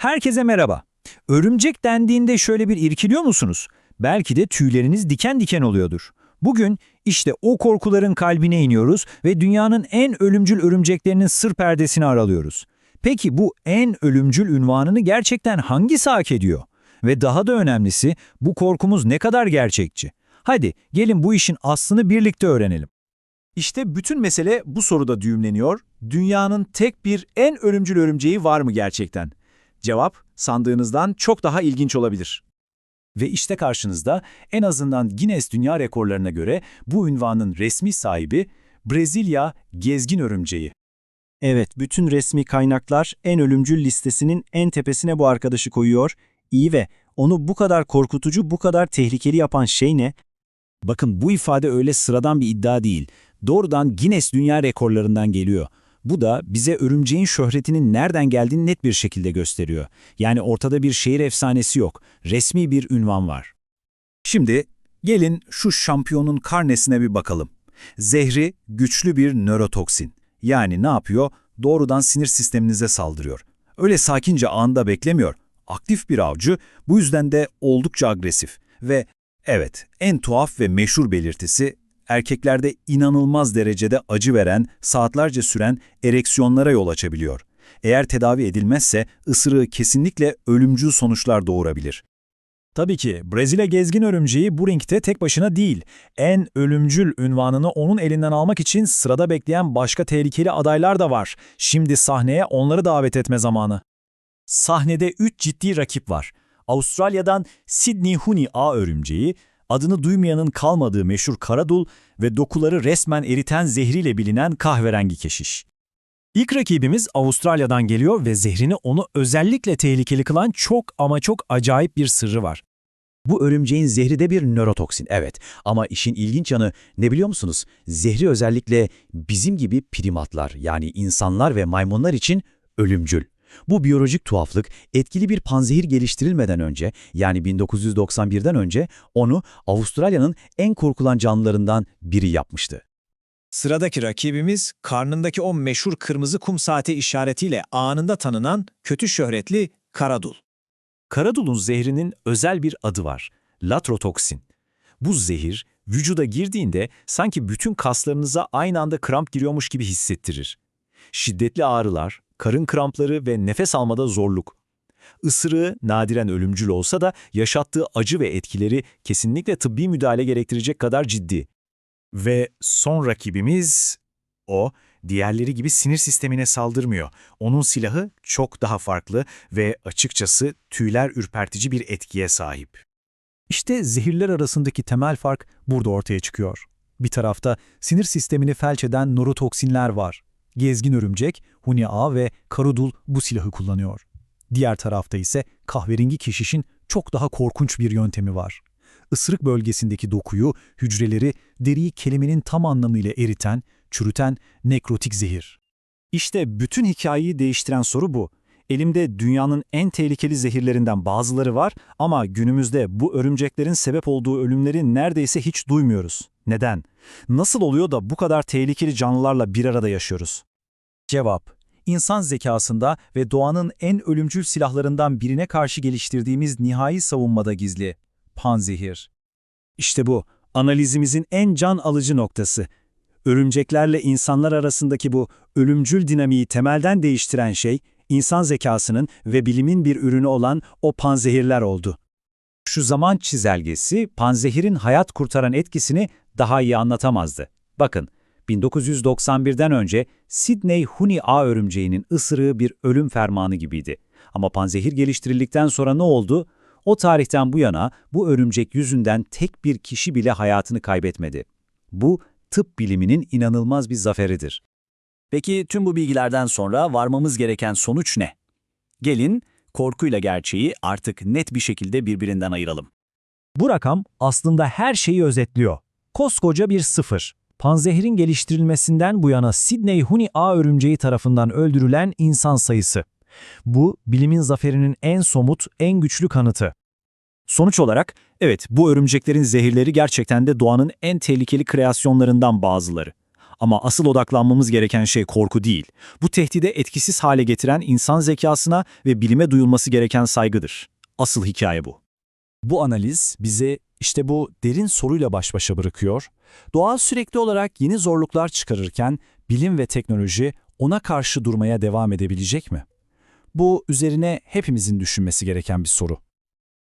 Herkese merhaba. Örümcek dendiğinde şöyle bir irkiliyor musunuz? Belki de tüyleriniz diken diken oluyordur. Bugün işte o korkuların kalbine iniyoruz ve dünyanın en ölümcül örümceklerinin sır perdesini aralıyoruz. Peki bu en ölümcül ünvanını gerçekten hangisi hak ediyor? Ve daha da önemlisi bu korkumuz ne kadar gerçekçi? Hadi gelin bu işin aslını birlikte öğrenelim. İşte bütün mesele bu soruda düğümleniyor. Dünyanın tek bir en ölümcül örümceği var mı gerçekten? Cevap, sandığınızdan çok daha ilginç olabilir. Ve işte karşınızda en azından Guinness Dünya Rekorlarına göre bu ünvanın resmi sahibi Brezilya gezgin örümceği. Evet, bütün resmi kaynaklar en ölümcül listesinin en tepesine bu arkadaşı koyuyor. İyi ve onu bu kadar korkutucu, bu kadar tehlikeli yapan şey ne? Bakın bu ifade öyle sıradan bir iddia değil. Doğrudan Guinness Dünya Rekorlarından geliyor. Bu da bize örümceğin şöhretinin nereden geldiğini net bir şekilde gösteriyor. Yani ortada bir şehir efsanesi yok. Resmi bir ünvan var. Şimdi gelin şu şampiyonun karnesine bir bakalım. Zehri güçlü bir nörotoksin. Yani ne yapıyor? Doğrudan sinir sisteminize saldırıyor. Öyle sakince anında beklemiyor. Aktif bir avcı, bu yüzden de oldukça agresif. Ve evet, en tuhaf ve meşhur belirtisi erkeklerde inanılmaz derecede acı veren, saatlerce süren ereksiyonlara yol açabiliyor. Eğer tedavi edilmezse ısırığı kesinlikle ölümcül sonuçlar doğurabilir. Tabii ki Brezilya gezgin örümceği bu ringte tek başına değil. En ölümcül ünvanını onun elinden almak için sırada bekleyen başka tehlikeli adaylar da var. Şimdi sahneye onları davet etme zamanı. Sahnede 3 ciddi rakip var. Avustralya'dan Sydney Huni A örümceği, adını duymayanın kalmadığı meşhur karadul ve dokuları resmen eriten zehriyle bilinen kahverengi keşiş. İlk rakibimiz Avustralya'dan geliyor ve zehrini onu özellikle tehlikeli kılan çok ama çok acayip bir sırrı var. Bu örümceğin zehri de bir nörotoksin, evet. Ama işin ilginç yanı ne biliyor musunuz? Zehri özellikle bizim gibi primatlar yani insanlar ve maymunlar için ölümcül. Bu biyolojik tuhaflık etkili bir panzehir geliştirilmeden önce yani 1991'den önce onu Avustralya'nın en korkulan canlılarından biri yapmıştı. Sıradaki rakibimiz karnındaki o meşhur kırmızı kum saati işaretiyle anında tanınan kötü şöhretli Karadul. Karadulun zehrinin özel bir adı var. Latrotoksin. Bu zehir vücuda girdiğinde sanki bütün kaslarınıza aynı anda kramp giriyormuş gibi hissettirir. Şiddetli ağrılar, karın krampları ve nefes almada zorluk. Isırığı nadiren ölümcül olsa da yaşattığı acı ve etkileri kesinlikle tıbbi müdahale gerektirecek kadar ciddi. Ve son rakibimiz o, diğerleri gibi sinir sistemine saldırmıyor. Onun silahı çok daha farklı ve açıkçası tüyler ürpertici bir etkiye sahip. İşte zehirler arasındaki temel fark burada ortaya çıkıyor. Bir tarafta sinir sistemini felç eden nörotoksinler var. Gezgin örümcek, Huni A ve Karudul bu silahı kullanıyor. Diğer tarafta ise kahverengi keşişin çok daha korkunç bir yöntemi var. Isırık bölgesindeki dokuyu, hücreleri, deriyi kelimenin tam anlamıyla eriten, çürüten nekrotik zehir. İşte bütün hikayeyi değiştiren soru bu. Elimde dünyanın en tehlikeli zehirlerinden bazıları var ama günümüzde bu örümceklerin sebep olduğu ölümleri neredeyse hiç duymuyoruz. Neden? Nasıl oluyor da bu kadar tehlikeli canlılarla bir arada yaşıyoruz? Cevap, insan zekasında ve doğanın en ölümcül silahlarından birine karşı geliştirdiğimiz nihai savunmada gizli. Panzehir. İşte bu, analizimizin en can alıcı noktası. Örümceklerle insanlar arasındaki bu ölümcül dinamiği temelden değiştiren şey, insan zekasının ve bilimin bir ürünü olan o panzehirler oldu. Şu zaman çizelgesi, panzehirin hayat kurtaran etkisini daha iyi anlatamazdı. Bakın, 1991'den önce Sydney Huni A örümceğinin ısırığı bir ölüm fermanı gibiydi. Ama panzehir geliştirildikten sonra ne oldu? O tarihten bu yana bu örümcek yüzünden tek bir kişi bile hayatını kaybetmedi. Bu tıp biliminin inanılmaz bir zaferidir. Peki tüm bu bilgilerden sonra varmamız gereken sonuç ne? Gelin korkuyla gerçeği artık net bir şekilde birbirinden ayıralım. Bu rakam aslında her şeyi özetliyor. Koskoca bir sıfır. Panzehirin geliştirilmesinden bu yana Sydney Huni A örümceği tarafından öldürülen insan sayısı. Bu, bilimin zaferinin en somut, en güçlü kanıtı. Sonuç olarak, evet bu örümceklerin zehirleri gerçekten de doğanın en tehlikeli kreasyonlarından bazıları. Ama asıl odaklanmamız gereken şey korku değil. Bu tehdide etkisiz hale getiren insan zekasına ve bilime duyulması gereken saygıdır. Asıl hikaye bu. Bu analiz bizi işte bu derin soruyla baş başa bırakıyor. Doğa sürekli olarak yeni zorluklar çıkarırken bilim ve teknoloji ona karşı durmaya devam edebilecek mi? Bu üzerine hepimizin düşünmesi gereken bir soru.